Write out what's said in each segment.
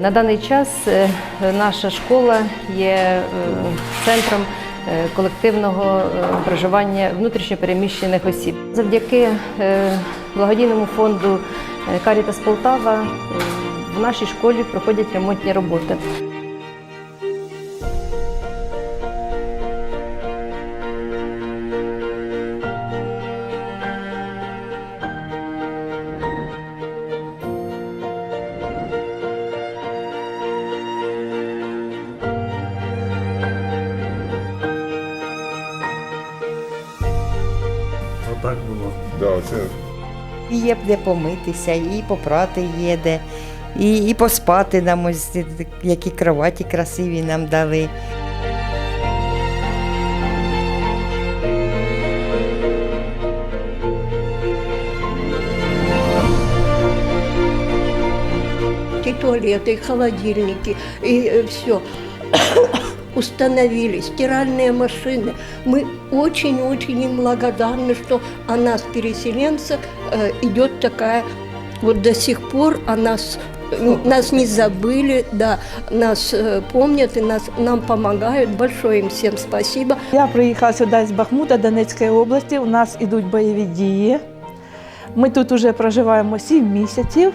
На даний час е, наша школа є е, центром е, колективного проживання внутрішньопереміщених осіб. Завдяки благодійному фонду Карітас Полтава в нашій школі проходять ремонтні роботи. Отак було. Да, це І є де помитися, і попрати є де, і, і поспати нам ось які кроваті красиві нам дали. и туалеты, и холодильники, и все Установили стиральные машины. Мы очень-очень им благодарны, что о нас, переселенцах, э, идет такая, вот до сих пор о нас, э, нас не забыли, да, нас э, помнят и нас, нам помогают. Большое им всем спасибо. Я приїхала сюди з Бахмута Донецької області. У нас ідуть бойові дії. Ми тут вже проживаємо 7 місяців.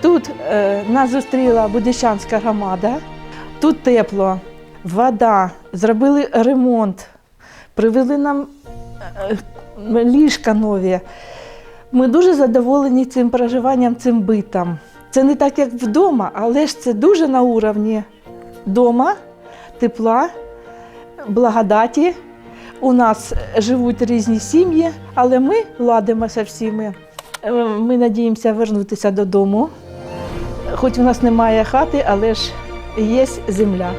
Тут е, нас зустріла Будищанська громада. Тут тепло, вода, зробили ремонт, привели нам е, ліжка нові. Ми дуже задоволені цим проживанням, цим битом. Це не так, як вдома, але ж це дуже на уровні дома, тепла, благодаті. У нас живуть різні сім'ї, але ми ладимося всіми. Е, Ми надіємося вернутися додому. Хоч у нас немає хати, але ж є земля.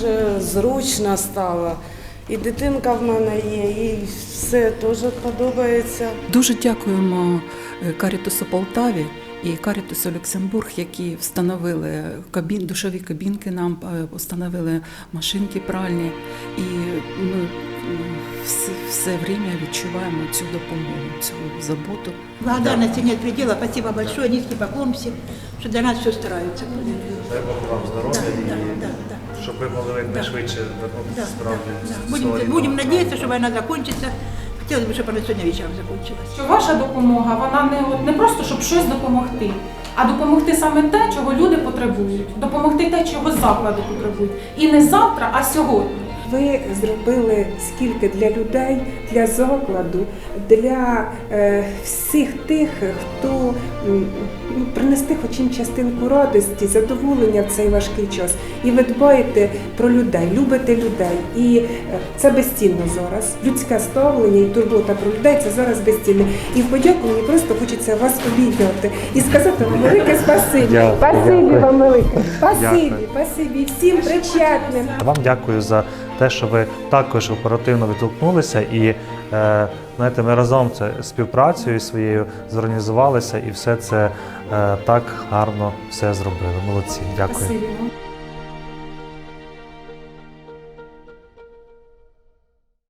Дуже зручно стало. І дитинка в мене є, і все теж подобається. Дуже дякуємо е, Карітусу Полтаві і Карітусу Люксембург, які встановили кабін, душові кабінки нам, е, встановили машинки пральні. І ми все, все время відчуваємо цю допомогу, цю заботу. Благодарности нет предела. Спасибо большое, низкий поклон всем, что для нас все стараются. Дай Бог вам здоров'я Да, да, да, щоб ви могли якнайшвидше Да, вернутися да, справді. да. в Будем, свої будем дома. надеяться, что война закончится. Хотелось бы, чтобы она сегодня вечером закончилась. що ваша допомога вона не, от, не просто щоб щось допомогти, а допомогти саме те, чого люди потребують, допомогти те, чого заклади потребують. І не завтра, а сьогодні. Ви зробили скільки для людей, для закладу, для е, всіх тих, хто принести хоч їм частинку радості, задоволення в цей важкий час. І ви дбаєте про людей, любите людей. І е, це безцінно зараз. Людське ставлення і турбота про людей це зараз безцінно. І в подяку мені просто хочеться вас обійняти і сказати вам велике спасибі. Спасибі вам велике. Спасибі, спасибі всім причетним. Вам дякую за те, що ви також оперативно відгукнулися і знаєте, ми разом це співпрацею своєю зорганізувалися і все це е, так гарно все зробили. Молодці, дякую.